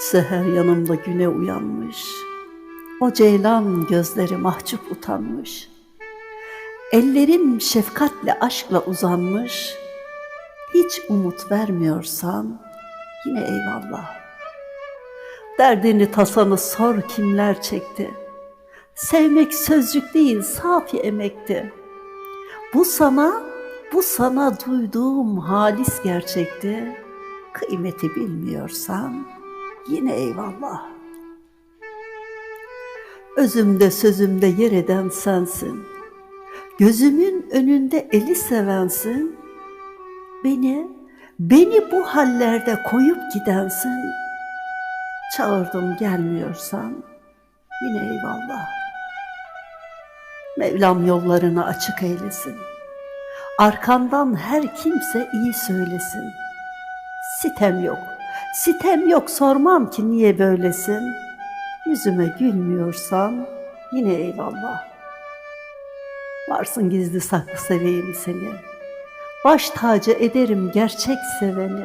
Seher yanımda güne uyanmış. O ceylan gözleri mahcup utanmış. Ellerim şefkatle aşkla uzanmış. Hiç umut vermiyorsan yine eyvallah. Derdini tasanı sor kimler çekti. Sevmek sözcük değil safi emekti. Bu sana, bu sana duyduğum halis gerçekti. Kıymeti bilmiyorsan yine eyvallah. Özümde sözümde yer eden sensin. Gözümün önünde eli sevensin. Beni, beni bu hallerde koyup gidensin. Çağırdım gelmiyorsan yine eyvallah. Mevlam yollarını açık eylesin. Arkandan her kimse iyi söylesin. Sitem yok, sitem yok sormam ki niye böylesin. Yüzüme gülmüyorsan yine eyvallah. Varsın gizli saklı seveyim seni. Baş tacı ederim gerçek seveni.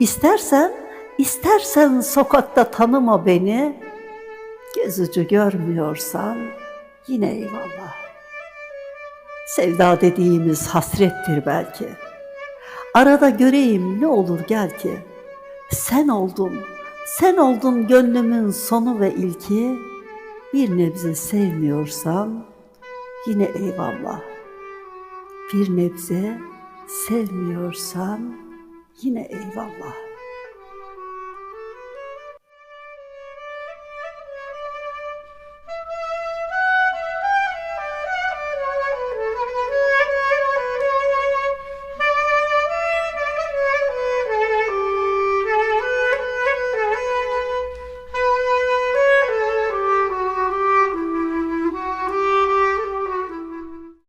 İstersen, istersen sokakta tanıma beni. Göz ucu görmüyorsan yine eyvallah. Sevda dediğimiz hasrettir belki. Arada göreyim ne olur gel ki. Sen oldun, sen oldun gönlümün sonu ve ilki. Bir nebze sevmiyorsan yine eyvallah. Bir nebze sevmiyorsan yine eyvallah.